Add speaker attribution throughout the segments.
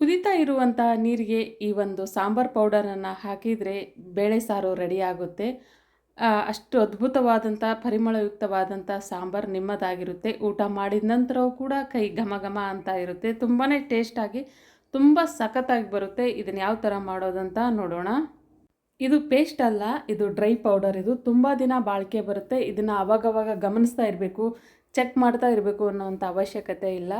Speaker 1: ಕುದೀತಾ ಇರುವಂತಹ ನೀರಿಗೆ ಈ ಒಂದು ಸಾಂಬಾರ್ ಪೌಡರನ್ನು ಹಾಕಿದರೆ ಬೇಳೆ ಸಾರು ರೆಡಿ ಆಗುತ್ತೆ. ಅಷ್ಟು ಅದ್ಭುತವಾದಂಥ ಪರಿಮಳಯುಕ್ತವಾದಂಥ ಸಾಂಬಾರು ನಿಮ್ಮದಾಗಿರುತ್ತೆ. ಊಟ ಮಾಡಿದ ನಂತರವೂ ಕೂಡ ಕೈ ಘಮ ಘಮ ಅಂತ ಇರುತ್ತೆ. ತುಂಬಾ ಟೇಸ್ಟಾಗಿ ತುಂಬ ಸಖತ್ತಾಗಿ ಬರುತ್ತೆ. ಇದನ್ನು ಯಾವ ಥರ ಮಾಡೋದಂತ ನೋಡೋಣ. ಇದು ಪೇಸ್ಟ್ ಅಲ್ಲ, ಇದು ಡ್ರೈ ಪೌಡರ್ ಇದು ತುಂಬ ದಿನ ಬಾಳಿಕೆ ಬರುತ್ತೆ. ಇದನ್ನು ಅವಾಗವಾಗ ಗಮನಿಸ್ತಾ ಇರಬೇಕು. ಚೆಕ್ ಮಾಡ್ತಾ ಇರಬೇಕು ಅನ್ನೋವಂಥ ಅವಶ್ಯಕತೆ ಇಲ್ಲ.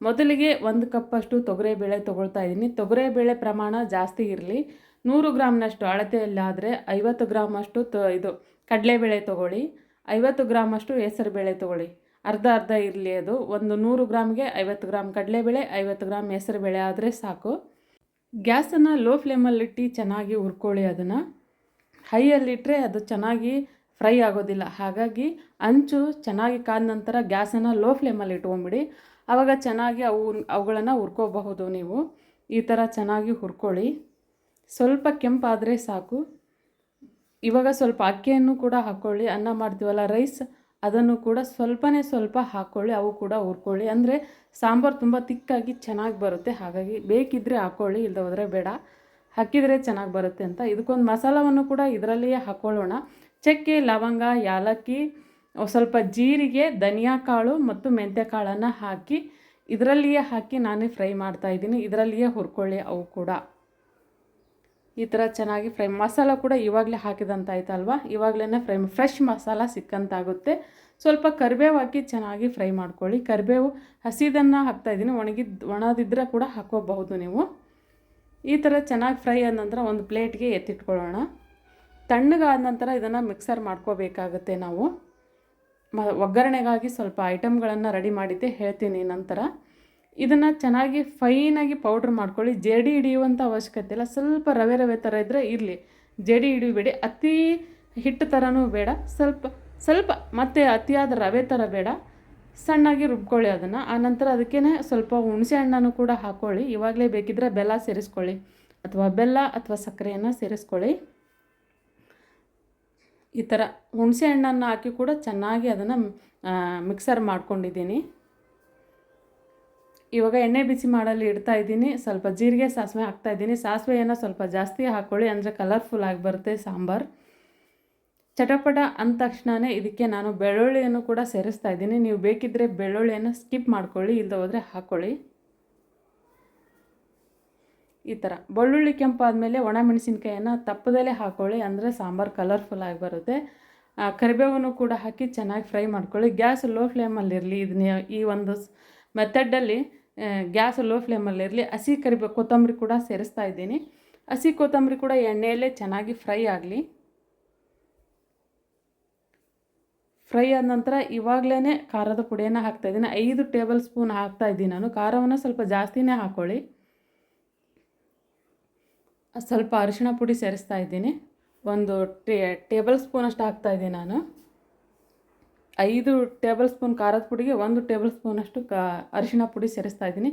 Speaker 1: ಮೊದಲಿಗೆ ಒಂದು ಕಪ್ಪಷ್ಟು ತೊಗರಿಬೇಳೆ ತೊಗೊಳ್ತಾ ಇದ್ದೀನಿ. ತೊಗರಿಬೇಳೆ ಪ್ರಮಾಣ ಜಾಸ್ತಿ ಇರಲಿ. ನೂರು ಗ್ರಾಮ್ನಷ್ಟು ಅಳತೆಯಲ್ಲಾದರೆ ಐವತ್ತು ಗ್ರಾಮಷ್ಟು ತ ಇದು ಕಡಲೆಬೇಳೆ ತೊಗೊಳ್ಳಿ. ಐವತ್ತು ಗ್ರಾಮಷ್ಟು ಹೆಸರುಬೇಳೆ ತೊಗೊಳ್ಳಿ. ಅರ್ಧ ಅರ್ಧ ಇರಲಿ ಅದು. ಒಂದು ನೂರು ಗ್ರಾಮ್ಗೆ ಐವತ್ತು ಗ್ರಾಮ್ ಕಡಲೆಬೇಳೆ, ಐವತ್ತು ಗ್ರಾಮ್ ಹೆಸರುಬೇಳೆ ಆದರೆ ಸಾಕು. ಗ್ಯಾಸನ್ನು ಲೋ ಫ್ಲೇಮಲ್ಲಿಟ್ಟು ಚೆನ್ನಾಗಿ ಹುರ್ಕೊಳ್ಳಿ ಅದನ್ನು. ಹೈಯಲ್ಲಿಟ್ಟರೆ ಅದು ಚೆನ್ನಾಗಿ ಫ್ರೈ ಆಗೋದಿಲ್ಲ. ಹಾಗಾಗಿ ಅಂಚು ಚೆನ್ನಾಗಿ ಕಾದ ನಂತರ ಗ್ಯಾಸನ್ನು ಲೋ ಫ್ಲೇಮಲ್ಲಿ ಇಟ್ಕೊಂಬಿಡಿ ಆವಾಗ ಚೆನ್ನಾಗಿ ಅವು ಅವುಗಳನ್ನು ಹುರ್ಕೋಬಹುದು ನೀವು. ಈ ಥರ ಚೆನ್ನಾಗಿ ಹುರ್ಕೊಳ್ಳಿ. ಸ್ವಲ್ಪ ಕೆಂಪಾದರೆ ಸಾಕು. ಇವಾಗ ಸ್ವಲ್ಪ ಅಕ್ಕಿಯನ್ನು ಕೂಡ ಹಾಕ್ಕೊಳ್ಳಿ ಅನ್ನ ಮಾಡ್ತೀವಲ್ಲ, ರೈಸ್, ಅದನ್ನು ಕೂಡ ಸ್ವಲ್ಪನೇ ಸ್ವಲ್ಪ ಹಾಕ್ಕೊಳ್ಳಿ ಅವು ಕೂಡ ಹುರ್ಕೊಳ್ಳಿ. ಅಂದರೆ ಸಾಂಬಾರು ತುಂಬ ತಿಕ್ಕಾಗಿ ಚೆನ್ನಾಗಿ ಬರುತ್ತೆ. ಹಾಗಾಗಿ ಬೇಕಿದ್ದರೆ ಹಾಕ್ಕೊಳ್ಳಿ ಇಲ್ಲದೆ ಹೋದರೆ ಬೇಡ. ಹಾಕಿದರೆ ಚೆನ್ನಾಗಿ ಬರುತ್ತೆ ಅಂತ. ಇದಕ್ಕೊಂದು ಮಸಾಲವನ್ನು ಕೂಡ ಇದರಲ್ಲಿಯೇ ಹಾಕ್ಕೊಳ್ಳೋಣ ಚಕ್ಕೆ ಲವಂಗ, ಯಾಲಕ್ಕಿ ಸ್ವಲ್ಪ ಜೀರಿಗೆ, ಧನಿಯಾ ಕಾಳು ಮತ್ತು ಮೆಂತ್ಯ ಕಾಳನ್ನು ಹಾಕಿ ಇದರಲ್ಲಿಯೇ ಹಾಕಿ ನಾನೇ ಫ್ರೈ ಮಾಡ್ತಾಯಿದ್ದೀನಿ ಇದರಲ್ಲಿಯೇ ಹುರ್ಕೊಳ್ಳಿ ಅವು ಕೂಡ. ಈ ಥರ ಚೆನ್ನಾಗಿ ಫ್ರೈ ಮಸಾಲ ಕೂಡ ಇವಾಗಲೇ ಹಾಕಿದಂತ ಆಯ್ತಲ್ವಾ? ಇವಾಗಲೇ ಫ್ರೈ ಫ್ರೆಶ್ ಮಸಾಲ ಸಿಕ್ಕಂತಾಗುತ್ತೆ. ಸ್ವಲ್ಪ ಕರಿಬೇವು ಹಾಕಿ ಚೆನ್ನಾಗಿ ಫ್ರೈ ಮಾಡ್ಕೊಳ್ಳಿ. ಕರಿಬೇವು ಹಸಿದನ್ನು ಹಾಕ್ತಾಯಿದ್ದೀನಿ ಒಣಗಿದ್ದು ಒಣದಿದ್ದರೆ ಕೂಡ ಹಾಕೋಬಹುದು ನೀವು. ಈ ಥರ ಚೆನ್ನಾಗಿ ಫ್ರೈ ಆದ ನಂತರ ಒಂದು ಪ್ಲೇಟ್ಗೆ ಎತ್ತಿಟ್ಕೊಳ್ಳೋಣ. ತಣ್ಣಗಾದ ನಂತರ ಇದನ್ನು ಮಿಕ್ಸರ್ ಮಾಡ್ಕೋಬೇಕಾಗತ್ತೆ ನಾವು. ಮ, ಒಗ್ಗರಣೆಗಾಗಿ ಸ್ವಲ್ಪ ಐಟಮ್ಗಳನ್ನು ರೆಡಿ ಮಾಡಿದ್ದೆ, ಹೇಳ್ತೀನಿ ನಂತರ. ಇದನ್ನು ಚೆನ್ನಾಗಿ ಫೈನಾಗಿ ಪೌಡ್ರ್ ಮಾಡ್ಕೊಳ್ಳಿ. ಜೇಡಿ ಹಿಡಿಯುವಂಥ ಅವಶ್ಯಕತೆ ಇಲ್ಲ. ಸ್ವಲ್ಪ ರವೆ ರವೆ ಥರ ಇದ್ದರೆ ಇರಲಿ. ಜೇಡಿ ಹಿಡಿಬೇಡಿ. ಅತಿ ಹಿಟ್ಟು ಥರನೂ ಬೇಡ. ಸ್ವಲ್ಪ ಸ್ವಲ್ಪ ಮತ್ತು ಅತಿಯಾದ ರವೆ ಥರ ಬೇಡ. ಸಣ್ಣಾಗಿ ರುಬ್ಕೊಳ್ಳಿ ಅದನ್ನು. ಆನಂತರ ಅದಕ್ಕೇ ಸ್ವಲ್ಪ ಹುಣಸೆ ಹಣ್ಣನ್ನು ಕೂಡ ಹಾಕ್ಕೊಳ್ಳಿ ಇವಾಗಲೇ ಬೇಕಿದ್ದರೆ ಬೆಲ್ಲ ಸೇರಿಸ್ಕೊಳ್ಳಿ. ಅಥವಾ ಬೆಲ್ಲ ಅಥವಾ ಸಕ್ಕರೆಯನ್ನು ಸೇರಿಸ್ಕೊಳ್ಳಿ. ಈ ಥರ ಹುಣಸೆ ಹಣ್ಣನ್ನು ಹಾಕಿ ಕೂಡ ಚೆನ್ನಾಗಿ ಅದನ್ನು ಮಿಕ್ಸರ್ ಮಾಡ್ಕೊಂಡಿದ್ದೀನಿ. ಇವಾಗ ಎಣ್ಣೆ ಬಿಸಿ ಮಾಡಲು ಇಡ್ತಾ ಇದ್ದೀನಿ. ಸ್ವಲ್ಪ ಜೀರಿಗೆ ಸಾಸಿವೆ ಹಾಕ್ತಾ ಇದ್ದೀನಿ. ಸಾಸಿವೆಯನ್ನು ಸ್ವಲ್ಪ ಜಾಸ್ತಿ ಹಾಕ್ಕೊಳ್ಳಿ ಅಂದರೆ ಕಲರ್ಫುಲ್ ಆಗಿ ಬರುತ್ತೆ ಸಾಂಬಾರು. ಚಟಪಟ ಅಂದ ತಕ್ಷಣವೇ ಇದಕ್ಕೆ ನಾನು ಬೆಳ್ಳುಳ್ಳಿಯನ್ನು ಕೂಡ ಸೇರಿಸ್ತಾ ಇದ್ದೀನಿ. ನೀವು ಬೇಕಿದ್ದರೆ ಬೆಳ್ಳುಳ್ಳಿಯನ್ನು ಸ್ಕಿಪ್ ಮಾಡ್ಕೊಳ್ಳಿ ಇಲ್ಲದೆ ಹೋದರೆ ಹಾಕ್ಕೊಳ್ಳಿ ಈ ಥರ ಬೆಳ್ಳುಳ್ಳಿ ಕೆಂಪಾದಮೇಲೆ ಒಣಮೆಣಸಿನ್ಕಾಯನ್ನು ತಪ್ಪದಲ್ಲೇ ಹಾಕ್ಕೊಳ್ಳಿ ಅಂದರೆ ಸಾಂಬಾರು ಕಲರ್ಫುಲ್ ಆಗಿ ಬರುತ್ತೆ. ಕರಿಬೇವನ್ನು ಕೂಡ ಹಾಕಿ ಚೆನ್ನಾಗಿ ಫ್ರೈ ಮಾಡ್ಕೊಳ್ಳಿ. ಗ್ಯಾಸ್ ಲೋ ಫ್ಲೇಮಲ್ಲಿರಲಿ ಇದನ್ನ ಈ ಒಂದು ಮೆಥಡಲ್ಲಿ ಗ್ಯಾಸ್ ಲೋ ಫ್ಲೇಮಲ್ಲಿರಲಿ ಹಸಿ ಕರಿಬೇ, ಕೊತ್ತಂಬರಿ ಕೂಡ ಸೇರಿಸ್ತಾ ಇದ್ದೀನಿ. ಹಸಿ ಕೊತ್ತಂಬರಿ ಕೂಡ ಎಣ್ಣೆಯಲ್ಲೇ ಚೆನ್ನಾಗಿ ಫ್ರೈ ಆಗಲಿ. ಫ್ರೈ ಆದ ನಂತರ ಇವಾಗಲೇ ಖಾರದ ಪುಡಿಯನ್ನು ಹಾಕ್ತಾಯಿದ್ದೀನಿ ಐದು ಟೇಬಲ್ ಸ್ಪೂನ್ ಹಾಕ್ತಾಯಿದ್ದೀನಿ ನಾನು. ಖಾರವನ್ನು ಸ್ವಲ್ಪ ಜಾಸ್ತಿನೇ ಹಾಕ್ಕೊಳ್ಳಿ ಸ್ವಲ್ಪ ಅರಿಶಿಣ ಪುಡಿ ಸೇರಿಸ್ತಾ ಇದ್ದೀನಿ. ಒಂದು ಟೇ, ಟೇಬಲ್ ಸ್ಪೂನಷ್ಟು ಹಾಕ್ತಾ ಇದ್ದೀನಿ ನಾನು. ಐದು ಟೇಬಲ್ ಸ್ಪೂನ್ ಖಾರದ ಪುಡಿಗೆ ಒಂದು ಟೇಬಲ್ ಸ್ಪೂನಷ್ಟು ಕಾ, ಅರಿಶಿಣ ಪುಡಿ ಸೇರಿಸ್ತಾ ಇದ್ದೀನಿ.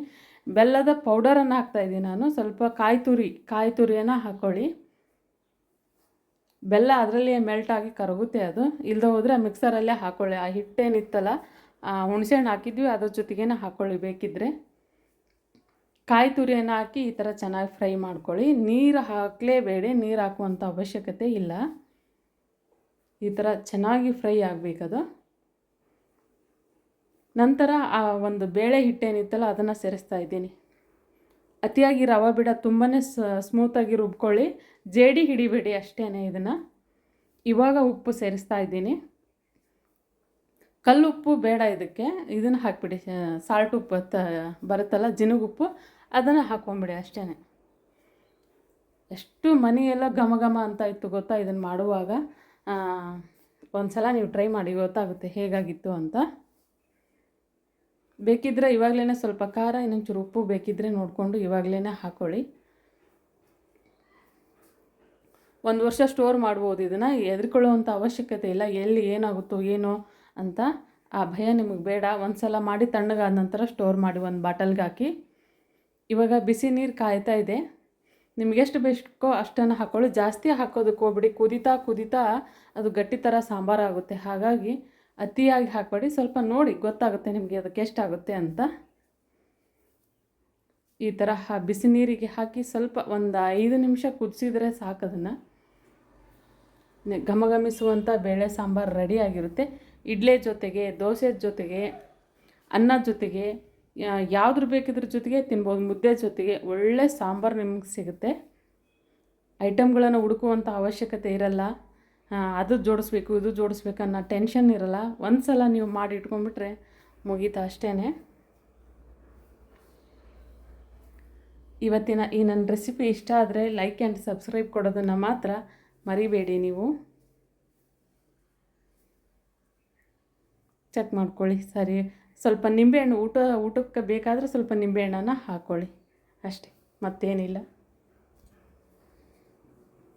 Speaker 1: ಬೆಲ್ಲದ ಪೌಡರನ್ನು ಹಾಕ್ತಾ ಇದ್ದೀನಿ ನಾನು. ಸ್ವಲ್ಪ ಕಾಯಿ ತುರಿ, ಕಾಯಿ ತುರಿಯನ್ನು ಹಾಕ್ಕೊಳ್ಳಿ ಬೆಲ್ಲ ಅದರಲ್ಲೇ ಆಗಿ ಕರಗುತ್ತೆ ಅದು. ಇಲ್ಲದೆ ಹೋದರೆ ಮಿಕ್ಸರಲ್ಲೇ ಹಾಕ್ಕೊಳ್ಳಿ ಆ ಹಿಟ್ಟೇನಿತ್ತಲ್ಲ ಹುಣಸೆ ಹಣ್ಣು ಹಾಕಿದ್ವಿ, ಅದ್ರ ಜೊತೆಗೇನೆ ಹಾಕ್ಕೊಳ್ಳಿ ಬೇಕಿದ್ದರೆ ಕಾಯಿ ತುರಿಯನ್ನು ಹಾಕಿ ಈ ಥರ ಚೆನ್ನಾಗಿ ಫ್ರೈ ಮಾಡ್ಕೊಳ್ಳಿ. ನೀರು ಹಾಕಲೇಬೇಡಿ, ನೀರು ಹಾಕುವಂಥ ಅವಶ್ಯಕತೆ ಇಲ್ಲ. ಈ ಥರ ಚೆನ್ನಾಗಿ ಫ್ರೈ ಆಗಬೇಕದು. ನಂತರ ಆ ಒಂದು ಬೇಳೆ ಹಿಟ್ಟೇನಿತ್ತಲ್ಲ ಅದನ್ನು ಸೇರಿಸ್ತಾ ಇದ್ದೀನಿ. ಅತಿಯಾಗಿ ರವೆ ಬಿಡ ತುಂಬಾ ಸ್ಮೂತಾಗಿ ರುಬ್ಕೊಳ್ಳಿ. ಜೇಡಿ ಹಿಡಿಬೇಡಿ ಅಷ್ಟೇ ಇದನ್ನು. ಇವಾಗ ಉಪ್ಪು ಸೇರಿಸ್ತಾ ಇದ್ದೀನಿ. ಕಲ್ಲುಪ್ಪು ಬೇಡ ಇದಕ್ಕೆ. ಇದನ್ನು ಹಾಕಿಬಿಡಿ. ಸಾಲ್ಟ್ ಉಪ್ಪು ಬರುತ್ತಲ್ಲ, ಜಿನುಗುಪ್ಪು. ಅದನ್ನು ಹಾಕ್ಕೊಂಬಿಡಿ ಅಷ್ಟೇ ಎಷ್ಟು ಮನೆಯೆಲ್ಲ ಘಮ ಘಮ ಅಂತ ಇತ್ತು ಗೊತ್ತಾ ಇದನ್ನು ಮಾಡುವಾಗ? ಒಂದು ಸಲ ನೀವು ಟ್ರೈ ಮಾಡಿ ಗೊತ್ತಾಗುತ್ತೆ ಹೇಗಾಗಿತ್ತು ಅಂತ. ಬೇಕಿದ್ದರೆ ಇವಾಗಲೇ ಸ್ವಲ್ಪ ಖಾರ, ಇನ್ನೊಂಚೂರು ಉಪ್ಪು ಬೇಕಿದ್ದರೆ ನೋಡಿಕೊಂಡು ಇವಾಗಲೇ ಹಾಕ್ಕೊಳ್ಳಿ ಒಂದು ವರ್ಷ ಸ್ಟೋರ್ ಮಾಡ್ಬೋದು ಇದನ್ನು. ಹೆದರ್ಕೊಳ್ಳುವಂಥ ಅವಶ್ಯಕತೆ ಇಲ್ಲ. ಎಲ್ಲಿ ಏನಾಗುತ್ತೋ ಏನೋ ಅಂತ ಆ ಭಯ ನಿಮಗೆ ಬೇಡ. ಒಂದು ಸಲ ಮಾಡಿ ತಣ್ಣಗಾದ ನಂತರ ಸ್ಟೋರ್ ಮಾಡಿ ಒಂದು ಬಾಟಲ್ಗೆ ಹಾಕಿ. ಇವಾಗ ಬಿಸಿ ನೀರು ಕಾಯ್ತಾ ಇದೆ. ನಿಮಗೆಷ್ಟು ಬೇಕೋ ಅಷ್ಟನ್ನು ಹಾಕ್ಕೊಳ್ಳಿ ಜಾಸ್ತಿ ಹಾಕೋದಕ್ಕೆ ಹೋಗ್ಬಿಡಿ. ಕುದಿತಾ ಕುದಿತಾ ಅದು ಗಟ್ಟಿ ಥರ ಸಾಂಬಾರು ಆಗುತ್ತೆ ಹಾಗಾಗಿ ಅತಿಯಾಗಿ ಹಾಕಬೇಡಿ. ಸ್ವಲ್ಪ ನೋಡಿ ಗೊತ್ತಾಗುತ್ತೆ ನಿಮಗೆ ಅದಕ್ಕೆ ಎಷ್ಟಾಗುತ್ತೆ ಅಂತ. ಈ ಥರ ಬಿಸಿ ನೀರಿಗೆ ಹಾಕಿ ಸ್ವಲ್ಪ ಒಂದು ಐದು ನಿಮಿಷ ಕುದಿಸಿದರೆ ಸಾಕು ಅದನ್ನು. ಘಮಘಮಿಸುವಂಥ ಬೇಳೆ ಸಾಂಬಾರು ರೆಡಿ ಆಗಿರುತ್ತೆ. ಇಡ್ಲಿ ಜೊತೆಗೆ, ದೋಸೆ ಜೊತೆಗೆ, ಅನ್ನ ಜೊತೆಗೆ ಯಾವ್ದ್ರ ಬೇಕಿದ್ರ ಜೊತೆಗೆ ತಿನ್ಬೋದು. ಮುದ್ದೆ ಜೊತೆಗೆ ಒಳ್ಳೆ ಸಾಂಬಾರು ನಿಮಗೆ ಸಿಗುತ್ತೆ. ಐಟಮ್ಗಳನ್ನು ಹುಡುಕುವಂಥ ಅವಶ್ಯಕತೆ ಇರಲ್ಲ. ಅದು ಜೋಡಿಸ್ಬೇಕು, ಇದು ಜೋಡಿಸ್ಬೇಕು ಅನ್ನೋ ಟೆನ್ಷನ್ ಇರಲ್ಲ. ಒಂದು ಸಲ ನೀವು ಮಾಡಿ ಇಟ್ಕೊಂಡ್ಬಿಟ್ರೆ ಮುಗೀತಾ ಅಷ್ಟೇ ಇವತ್ತಿನ ಈ ನನ್ನ ರೆಸಿಪಿ ಇಷ್ಟ ಆದರೆ ಲೈಕ್ ಆ್ಯಂಡ್ ಸಬ್ಸ್ಕ್ರೈಬ್ ಕೊಡೋದನ್ನು ಮಾತ್ರ ಮರಿಬೇಡಿ ನೀವು. ಚೆಕ್ ಮಾಡ್ಕೊಳ್ಳಿ. ಸರಿ. ಸ್ವಲ್ಪ ನಿಂಬೆಹಣ್ಣು ಊಟ ಊಟಕ್ಕೆ ಬೇಕಾದರೆ ಸ್ವಲ್ಪ ನಿಂಬೆಹಣ್ಣನ್ನು ಹಾಕ್ಕೊಳ್ಳಿ ಅಷ್ಟೇ ಮತ್ತೇನಿಲ್ಲ.